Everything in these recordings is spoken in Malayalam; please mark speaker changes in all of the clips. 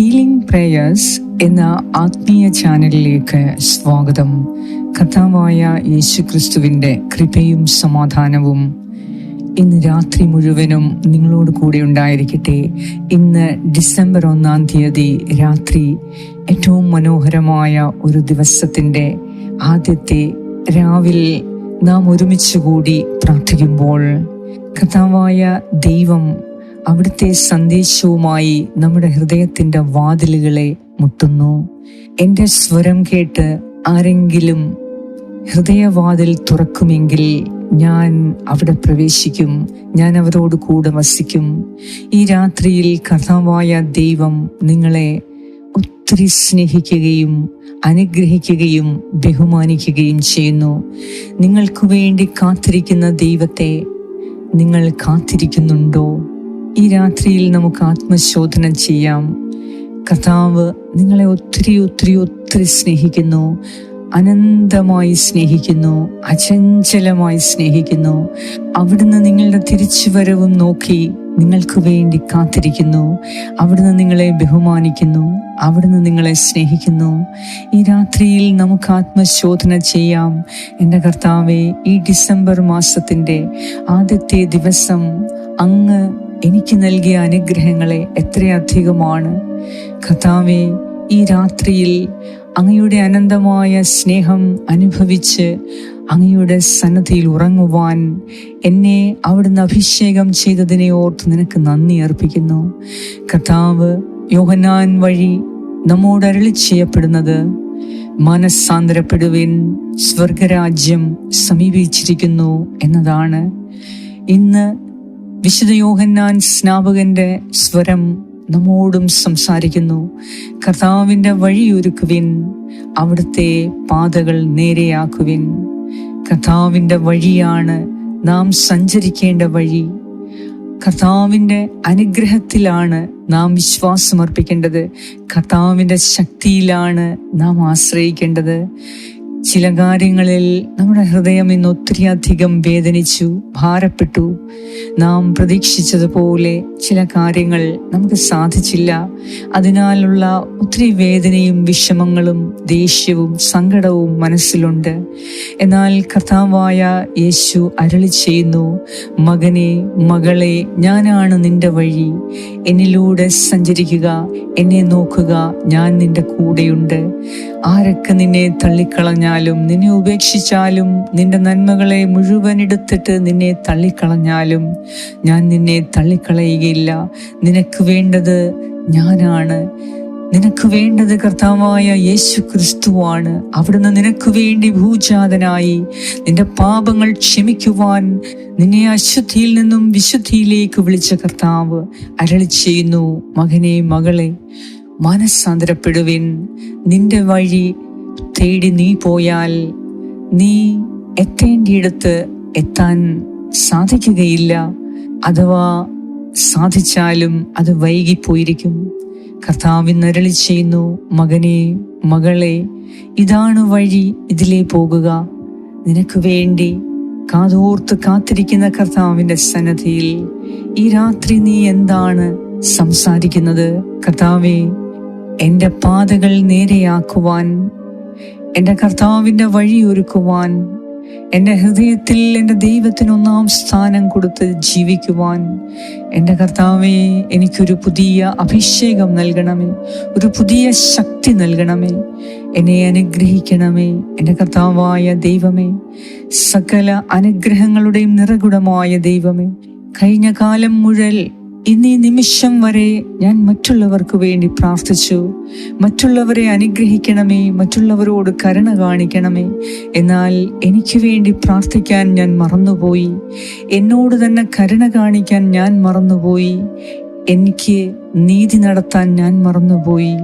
Speaker 1: ഹീലിംഗ് പ്രേയേഴ്സ് എന്ന ആത്മീയ ചാനലിലേക്ക് സ്വാഗതം. കഥാവായ യേശുക്രിസ്തുവിന്റെ കൃപയും സമാധാനവും ഇന്ന് രാത്രി മുഴുവനും നിങ്ങളോട് കൂടെ ഉണ്ടായിരിക്കട്ടെ. ഇന്ന് ഡിസംബർ ഒന്നാം തീയതി രാത്രി ഏറ്റവും മനോഹരമായ ഒരു ദിവസത്തിന്റെ ആദ്യത്തെ രാവിലെ നാം ഒരുമിച്ച് കൂടി പ്രാർത്ഥിക്കുമ്പോൾ കഥാവായ ദൈവം അവിടുത്തെ സന്ദേശവുമായി നമ്മുടെ ഹൃദയത്തിന്റെ വാതിലുകളെ മുട്ടുന്നു. എന്റെ സ്വരം കേട്ട് ആരെങ്കിലും ഹൃദയവാതിൽ തുറക്കുമെങ്കിൽ ഞാൻ അവിടെ പ്രവേശിക്കും. ഞാൻ അവരോട് കൂടെ വസിക്കും. ഈ രാത്രിയിൽ കഥാവായ ദൈവം നിങ്ങളെ ഒത്തിരി സ്നേഹിക്കുകയും അനുഗ്രഹിക്കുകയും ബഹുമാനിക്കുകയും ചെയ്യുന്നു. നിങ്ങൾക്ക് വേണ്ടി കാത്തിരിക്കുന്ന ദൈവത്തെ നിങ്ങൾ കാത്തിരിക്കുന്നുണ്ടോ? ഈ രാത്രിയിൽ നമുക്ക് ആത്മശോധന ചെയ്യാം. കർത്താവ് നിങ്ങളെ ഒത്തിരി ഒത്തിരി ഒത്തിരി സ്നേഹിക്കുന്നു. അനന്തമായി സ്നേഹിക്കുന്നു. അചഞ്ചലമായി സ്നേഹിക്കുന്നു. അവിടുന്ന് നിങ്ങളുടെ തിരിച്ചുവരവും നോക്കി നിങ്ങൾക്ക് വേണ്ടി കാത്തിരിക്കുന്നു. അവിടുന്ന് നിങ്ങളെ ബഹുമാനിക്കുന്നു. അവിടുന്ന് നിങ്ങളെ സ്നേഹിക്കുന്നു. ഈ രാത്രിയിൽ നമുക്ക് ആത്മശോധന ചെയ്യാം. എന്റെ കർത്താവെ ഈ ഡിസംബർ മാസത്തിന്റെ ആദ്യത്തെ ദിവസം അങ്ങ് എനിക്ക് നൽകിയ അനുഗ്രഹങ്ങളെ എത്രയധികമാണ്. കഥാവെ ഈ രാത്രിയിൽ അങ്ങയുടെ അനന്തമായ സ്നേഹം അനുഭവിച്ച് അങ്ങയുടെ സന്നദ്ധിയിൽ ഉറങ്ങുവാൻ എന്നെ അവിടുന്ന് അഭിഷേകം ചെയ്തതിനെ ഓർത്ത് നിനക്ക് നന്ദി അർപ്പിക്കുന്നു. കർത്താവ് യോഹനാൻ വഴി നമ്മോട് അരളി ചെയ്യപ്പെടുന്നത് മനസ്സാന്തരപ്പെടുവിൻ സ്വർഗരാജ്യം സമീപിച്ചിരിക്കുന്നു എന്നതാണ്. ഇന്ന് വിശുദ്ധ യോഹന്നാൻ സ്നാപകന്റെ സ്വരം നമ്മോടും സംസാരിക്കുന്നു. കർത്താവിന്റെ വഴിയൊരുക്കുവിൻ അവിടുത്തെ പാതകൾ നേരെയാക്കുവിൻ. കർത്താവിന്റെ വഴിയാണ് നാം സഞ്ചരിക്കേണ്ട വഴി. കർത്താവിന്റെ അനുഗ്രഹത്തിലാണ് നാം വിശ്വാസമർപ്പിക്കേണ്ടത്. കർത്താവിന്റെ ശക്തിയിലാണ് നാം ആശ്രയിക്കേണ്ടത്. ചില കാര്യങ്ങളിൽ നമ്മുടെ ഹൃദയം ഇന്ന് ഒത്തിരി അധികം വേദനിച്ചു ഭാരപ്പെട്ടു. നാം പ്രതീക്ഷിച്ചതുപോലെ ചില കാര്യങ്ങൾ നമുക്ക് സാധിച്ചില്ല. അതിനാലുള്ള ഒത്തിരി വേദനയും വിഷമങ്ങളും ദേഷ്യവും സങ്കടവും മനസ്സിലുണ്ട്. എന്നാൽ കർത്താവായ യേശു അരളി ചെയ്യുന്നു മകനെ മകളെ ഞാനാണ് നിന്റെ വഴി. എന്നിലൂടെ സഞ്ചരിക്കുക എന്നെ നോക്കുക ഞാൻ നിന്റെ കൂടെയുണ്ട്. ആരൊക്കെ നിന്നെ തള്ളിക്കളഞ്ഞാലും നിന്നെ ഉപേക്ഷിച്ചാലും നിന്റെ നന്മകളെ മുഴുവൻ എടുത്തിട്ട് നിന്നെ തള്ളിക്കളഞ്ഞാലും ഞാൻ നിന്നെ തള്ളിക്കളയുകയില്ല. നിനക്ക് വേണ്ടത് ഞാനാണ്. നിനക്ക് വേണ്ടത് കർത്താവായ യേശു ക്രിസ്തുവാണ് അവിടുന്ന് നിനക്ക് വേണ്ടി ഭൂജാതനായി നിന്റെ പാപങ്ങൾ ക്ഷമിക്കുവാൻ നിന്നെ അശുദ്ധിയിൽ നിന്നും വിശുദ്ധിയിലേക്ക് വിളിച്ച കർത്താവ് അരളി ചെയ്യുന്നു മകനെ മകളെ മനസ്സാന്തരപ്പെടുവിൻ. നിന്റെ വഴി തേടി നീ പോയാൽ നീ എത്തേണ്ടിയിടത്ത് എത്താൻ സാധിക്കുകയില്ല. അഥവാ സാധിച്ചാലും അത് വൈകിപ്പോയിരിക്കും. കർത്താവ് നരളി ചെയ്യുന്നു മകനെ മകളെ ഇതാണ് വഴി ഇതിലേ പോകുക. നിനക്ക് വേണ്ടി കാതോർത്ത് കാത്തിരിക്കുന്ന കർത്താവിന്റെ സന്നദ്ധിയിൽ ഈ രാത്രി നീ എന്താണ് സംസാരിക്കുന്നത്? കർത്താവെ എന്റെ പാതകൾ നേരെയാക്കുവാൻ എന്റെ കർത്താവിന്റെ വഴി ഒരുക്കുവാൻ എന്റെ ഹൃദയത്തിൽ എന്റെ ദൈവത്തിന് ഒന്നാം സ്ഥാനം കൊടുത്ത് ജീവിക്കുവാൻ എന്റെ കർത്താവെ എനിക്കൊരു പുതിയ അഭിഷേകം നൽകണമേ ഒരു പുതിയ ശക്തി നൽകണമേ എന്നെ അനുഗ്രഹിക്കണമേ എന്റെ കർത്താവായ ദൈവമേ സകല അനുഗ്രഹങ്ങളുടെയും നിറകുടമായ ദൈവമേ കഴിഞ്ഞ കാലം മുഴൽ ഇന്നീ നിമിഷം വരെ ഞാൻ മറ്റുള്ളവർക്ക് വേണ്ടി പ്രാർത്ഥിച്ചു. മറ്റുള്ളവരെ അനുഗ്രഹിക്കണമേ മറ്റുള്ളവരോട് കരുണ കാണിക്കണമേ. എന്നാൽ എനിക്ക് വേണ്ടി പ്രാർത്ഥിക്കാൻ ഞാൻ മറന്നുപോയി. എന്നോട് തന്നെ കരുണ കാണിക്കാൻ ഞാൻ മറന്നുപോയി. എനിക്ക് നീതി നടത്താൻ ഞാൻ മറന്നുപോയി.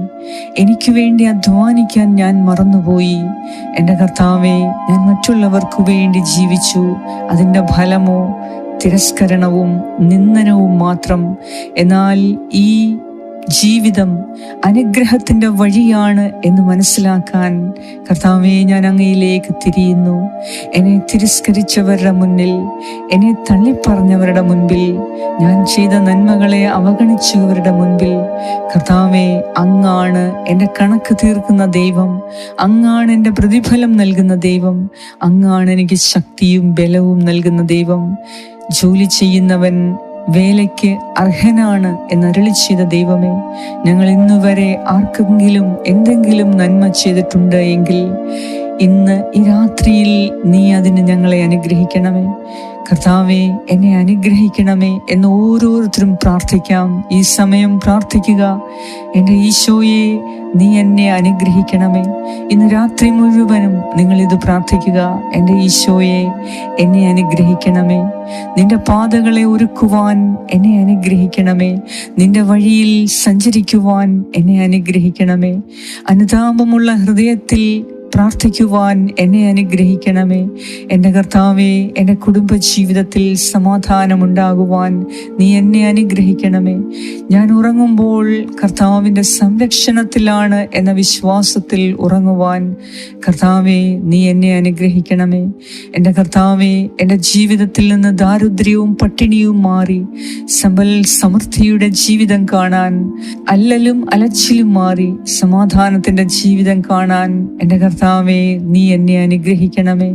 Speaker 1: എനിക്ക് വേണ്ടി അധ്വാനിക്കാൻ ഞാൻ മറന്നുപോയി. എന്റെ കർത്താവെ ഞാൻ മറ്റുള്ളവർക്ക് വേണ്ടി ജീവിച്ചു. അതിന്റെ ഫലമോ തിരസ്കരണവും നിന്ദനവും മാത്രം. എന്നാൽ ഈ ജീവിതം അനുഗ്രഹത്തിന്റെ വഴിയാണ് എന്ന് മനസ്സിലാക്കാൻ കർത്താവെ ഞാൻ അങ്ങയിലേക്ക് തിരിയുന്നു. എന്നെ തിരസ്കരിച്ചവരുടെ മുന്നിൽ എന്നെ തള്ളിപ്പറഞ്ഞവരുടെ മുൻപിൽ ഞാൻ ചെയ്ത നന്മകളെ അവഗണിച്ചവരുടെ മുൻപിൽ. കർത്താവെ അങ്ങാണ് എന്റെ കണക്ക് തീർക്കുന്ന ദൈവം. അങ്ങാണ് എന്റെ പ്രതിഫലം നൽകുന്ന ദൈവം. അങ്ങാണ് എനിക്ക് ശക്തിയും ബലവും നൽകുന്ന ദൈവം. ജോലി ചെയ്യുന്നവൻ വേലയ്ക്ക് അർഹനാണ് എന്നരുളി ചെയ്ത ദൈവമേ ഞങ്ങൾ ഇന്നുവരെ ആർക്കെങ്കിലും എന്തെങ്കിലും നന്മ ചെയ്തിട്ടുണ്ട് എങ്കിൽ ഇന്ന് ഈ രാത്രിയിൽ നീ അതിന് ഞങ്ങളെ അനുഗ്രഹിക്കണമേ. കർത്താവെ എന്നെ അനുഗ്രഹിക്കണമേ എന്ന് ഓരോരുത്തരും പ്രാർത്ഥിക്കാം. ഈ സമയം പ്രാർത്ഥിക്കുക. എന്റെ ഈശോയെ നീ എന്നെ അനുഗ്രഹിക്കണമേ. ഇന്ന് രാത്രി മുഴുവനും നിങ്ങളിത് പ്രാർത്ഥിക്കുക. എന്റെ ഈശോയെ എന്നെ അനുഗ്രഹിക്കണമേ. നിന്റെ പാതകളെ ഒരുക്കുവാൻ എന്നെ അനുഗ്രഹിക്കണമേ. നിന്റെ വഴിയിൽ സഞ്ചരിക്കുവാൻ എന്നെ അനുഗ്രഹിക്കണമേ. അനുതാപമുള്ള ഹൃദയത്തിൽ പ്രാർത്ഥിക്കുവാൻ എന്നെ അനുഗ്രഹിക്കണമേ. എന്റെ കർത്താവേ എന്റെ കുടുംബ ജീവിതത്തിൽ സമാധാനമുണ്ടാകുവാൻ നീ എന്നെ അനുഗ്രഹിക്കണമേ. ഞാൻ ഉറങ്ങുമ്പോൾ കർത്താവിന്റെ സംരക്ഷണത്തിലാണ് എന്ന വിശ്വാസത്തിൽ ഉറങ്ങുവാൻ കർത്താവേ നീ എന്നെ അനുഗ്രഹിക്കണമേ. എന്റെ കർത്താവേ എന്റെ ജീവിതത്തിൽ നിന്ന് ദാരിദ്ര്യവും പട്ടിണിയും മാറി സമ്പൽ സമൃദ്ധിയുടെ ജീവിതം കാണാൻ അല്ലലും അലച്ചിലും മാറി സമാധാനത്തിന്റെ ജീവിതം കാണാൻ എന്റെ കർത്താവെ നീ എന്നെ അനുഗ്രഹിക്കണമേ.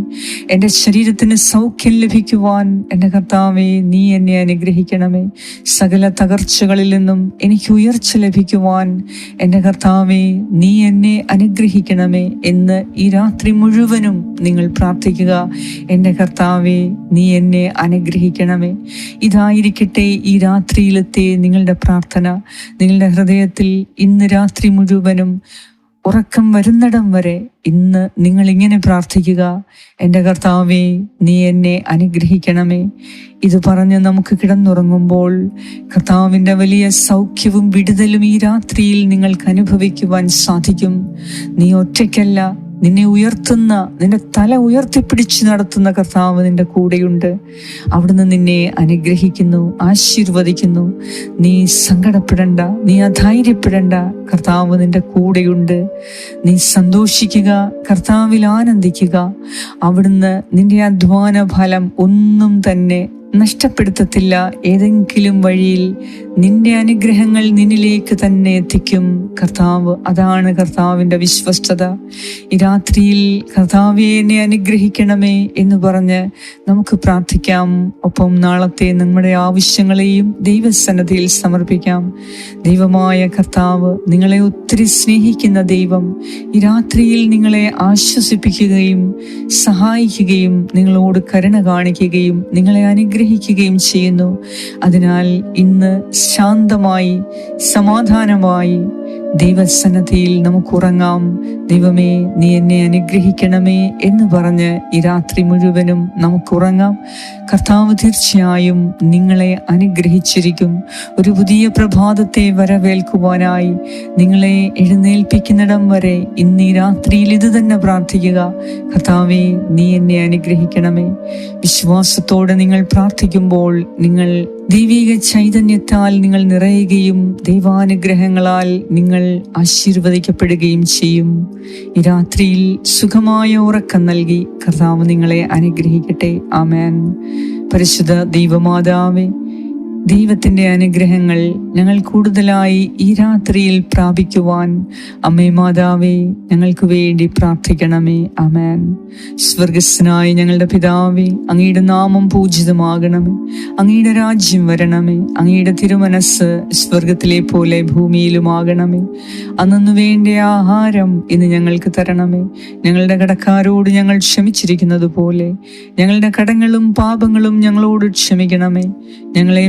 Speaker 1: എന്റെ ശരീരത്തിന് സൗഖ്യം ലഭിക്കുവാൻ എന്റെ കർത്താവെ നീ എന്നെ അനുഗ്രഹിക്കണമേ. സകല തകർച്ചകളിൽ നിന്നും എനിക്ക് ഉയർച്ച ലഭിക്കുവാൻ എന്റെ കർത്താവെ നീ എന്നെ അനുഗ്രഹിക്കണമേ എന്ന് ഈ രാത്രി മുഴുവനും നിങ്ങൾ പ്രാർത്ഥിക്കുക. എന്റെ കർത്താവെ നീ എന്നെ അനുഗ്രഹിക്കണമേ. ഇതായിരിക്കട്ടെ ഈ രാത്രിയിലത്തെ നിങ്ങളുടെ പ്രാർത്ഥന. നിങ്ങളുടെ ഹൃദയത്തിൽ ഇന്ന് രാത്രി മുഴുവനും ഉറക്കം വരുന്നിടം വരെ ഇന്ന് നിങ്ങൾ ഇങ്ങനെ പ്രാർത്ഥിക്കുക. എന്റെ കർത്താവേ നീ എന്നെ അനുഗ്രഹിക്കണമേ. ഇത് പറഞ്ഞ് നമുക്ക് കിടന്നുറങ്ങുമ്പോൾ കർത്താവിന്റെ വലിയ സൗഖ്യവും വിടുതലും ഈ രാത്രിയിൽ നിങ്ങൾക്ക് അനുഭവിക്കുവാൻ സാധിക്കും. നീ ഒറ്റയ്ക്കല്ല നിന്നെ ഉയർത്തുന്ന നിന്റെ തല ഉയർത്തിപ്പിടിച്ച് നടത്തുന്ന കർത്താവ് നിന്റെ കൂടെയുണ്ട്. അവിടുന്ന് നിന്നെ അനുഗ്രഹിക്കുന്നു ആശീർവദിക്കുന്നു. നീ സങ്കടപ്പെടണ്ട നീ അധൈര്യപ്പെടണ്ട. കർത്താവ് നിന്റെ കൂടെയുണ്ട്. നീ സന്തോഷിക്കുക കർത്താവിൽ ആനന്ദിക്കുക. അവിടുന്ന് നിന്റെ അധ്വാന ഫലം ഒന്നും തന്നെ നഷ്ടപ്പെടുത്തത്തില്ല. ഏതെങ്കിലും വഴിയിൽ നിന്റെ അനുഗ്രഹങ്ങൾ നിന്നിലേക്ക് തന്നെ എത്തിക്കും. കർത്താവ് അതാണ് കർത്താവിന്റെ വിശ്വസ്തത. ഈ രാത്രിയിൽ കർത്താവെ എന്നെ അനുഗ്രഹിക്കണമേ എന്ന് പറഞ്ഞ് നമുക്ക് പ്രാർത്ഥിക്കാം. ഒപ്പം നാളത്തെ നമ്മുടെ ആവശ്യങ്ങളെയും ദൈവസന്നദ്ധിയിൽ സമർപ്പിക്കാം. ദൈവമായ കർത്താവ് നിങ്ങളെ ഒത്തിരി സ്നേഹിക്കുന്ന ദൈവം ഈ രാത്രിയിൽ നിങ്ങളെ ആശ്വസിപ്പിക്കുകയും സഹായിക്കുകയും നിങ്ങളോട് കരുണ കാണിക്കുകയും നിങ്ങളെ അനുഗ്രഹിക്കുകയും ചെയ്യുന്നു. അതിനാൽ ഇന്ന് ശാന്തമായി സമാധാനമായി ദൈവസന്നദ്ധിയിൽ നമുക്ക് ഉറങ്ങാം ദൈവമേ നീ എന്നെ അനുഗ്രഹിക്കണമേ എന്ന് പറഞ്ഞ് ഈ രാത്രി മുഴുവനും നമുക്ക് ഉറങ്ങാം കർത്താവ് തീർച്ചയായും നിങ്ങളെ അനുഗ്രഹിച്ചിരിക്കും. ഒരു പുതിയ പ്രഭാതത്തെ വരവേൽക്കുവാനായി നിങ്ങളെ എഴുന്നേൽപ്പിക്കുന്നിടം വരെ ഇന്ന് ഈ രാത്രിയിൽ ഇത് തന്നെ പ്രാർത്ഥിക്കുക. കർത്താവെ നീ എന്നെ അനുഗ്രഹിക്കണമേ. വിശ്വാസത്തോടെ നിങ്ങൾ പ്രാർത്ഥിക്കുമ്പോൾ നിങ്ങൾ ദൈവിക ചൈതന്യത്താൽ നിങ്ങൾ നിറയുകയും ദൈവാനുഗ്രഹങ്ങളാൽ നിങ്ങൾ ആശീർവദിക്കപ്പെടുകയും ചെയ്യും. ഈ രാത്രിയിൽ സുഖമായ ഉറക്കം നൽകി കർത്താവ് നിങ്ങളെ അനുഗ്രഹിക്കട്ടെ. ആമേൻ. പരിശുദ്ധ ദൈവമാതാവേ ദൈവത്തിന്റെ അനുഗ്രഹങ്ങൾ ഞങ്ങൾ കൂടുതലായി ഈ രാത്രിയിൽ പ്രാപിക്കുവാൻ. അമ്മേ മാതാവേ ഞങ്ങൾക്ക് വേണ്ടി പ്രാർത്ഥിക്കണമേ. അമേൻ സ്വർഗസ്നായ ഞങ്ങളുടെ പിതാവേ അങ്ങയുടെ നാമം പൂജിതമാകണമേ. അങ്ങയുടെ രാജ്യം വരണമേ. അങ്ങയുടെ തിരുമനസ് സ്വർഗത്തിലെ പോലെ ഭൂമിയിലുമാകണമേ. അന്നു വേണ്ട ആഹാരം ഇന്ന് ഞങ്ങൾക്ക് തരണമേ. ഞങ്ങളുടെ കടക്കാരോട് ഞങ്ങൾ ക്ഷമിച്ചിരിക്കുന്നത് പോലെ ഞങ്ങളുടെ കടങ്ങളും പാപങ്ങളും ഞങ്ങളോട് ക്ഷമിക്കണമേ. ഞങ്ങളെ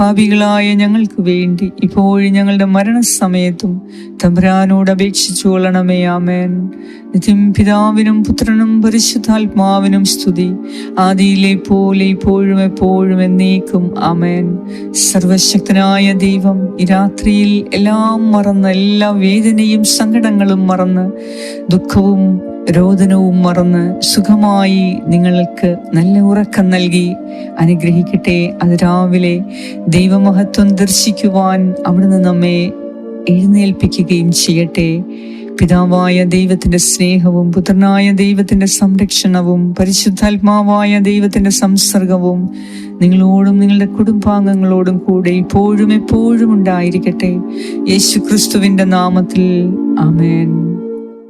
Speaker 1: പാപികളായ ഞങ്ങൾക്ക് വേണ്ടി ഇപ്പോഴും ഞങ്ങളുടെ മരണസമയത്തും തമ്പുരാനോട് അപേക്ഷിച്ചു കൊള്ളണമേ ആമേൻ. നിത്യം പിതാവിനും പുത്രനും പരിശുദ്ധാത്മാവിനും സ്തുതി. ആദിയിലെ പോലെ ഇപ്പോഴും എപ്പോഴും എന്നേക്കും ആമേൻ. സർവശക്തനായ ദൈവം ഈ രാത്രിയിൽ എല്ലാം മറന്ന് എല്ലാ വേദനയും സങ്കടങ്ങളും മറന്ന് ദുഃഖവും രോദനവും മറന്ന് സുഖമായി നിങ്ങൾക്ക് നല്ല ഉറക്കം നൽകി അനുഗ്രഹിക്കട്ടെ. അത് രാവിലെ ദൈവമഹത്വം ദർശിക്കുവാൻ അവിടുന്ന് നമ്മെ എഴുന്നേൽപ്പിക്കുകയും ചെയ്യട്ടെ. പിതാവായ ദൈവത്തിന്റെ സ്നേഹവും പുത്രനായ ദൈവത്തിന്റെ സംരക്ഷണവും പരിശുദ്ധാത്മാവായ ദൈവത്തിന്റെ സംസർഗവും നിങ്ങളോടും നിങ്ങളുടെ കുടുംബാംഗങ്ങളോടും കൂടെ ഇപ്പോഴും എപ്പോഴും ഉണ്ടായിരിക്കട്ടെ. യേശു ക്രിസ്തുവിന്റെ നാമത്തിൽ ആമേൻ.